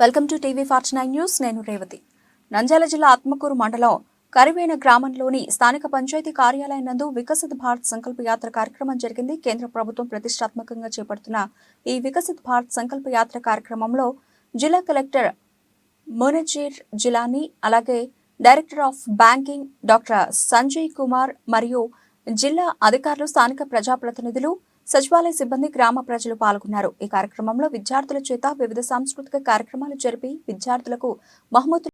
Welcome to TV forty nine news. నేను రేవతి. నంద్యాల జిల్లా ఆత్మకూరు మండలం కరివేన గ్రామంలోని స్థానిక పంచాయతీ కార్యాలయం నందు వికసిత్ భారత్ సంకల్ప యాత్ర కార్యక్రమం జరిగింది. కేంద్ర ప్రభుత్వం ప్రతిష్టాత్మకంగా చేపడుతున్న ఈ వికసిత్ భారత్ సంకల్ప యాత్ర కార్యక్రమంలో జిల్లా కలెక్టర్ మునజీర్ జిలానీ అలాగే director of banking doctor Sanjay Kumar మరియు జిల్లా అధికారులు స్థానిక ప్రజాప్రతినిధులు సచివాలయ సిబ్బంది గ్రామ ప్రజలు పాల్గొన్నారు. ఈ కార్యక్రమంలో విద్యార్థుల చేత వివిధ సాంస్కృతిక కార్యక్రమాలు జరిపి విద్యార్థులకు బహుమతులు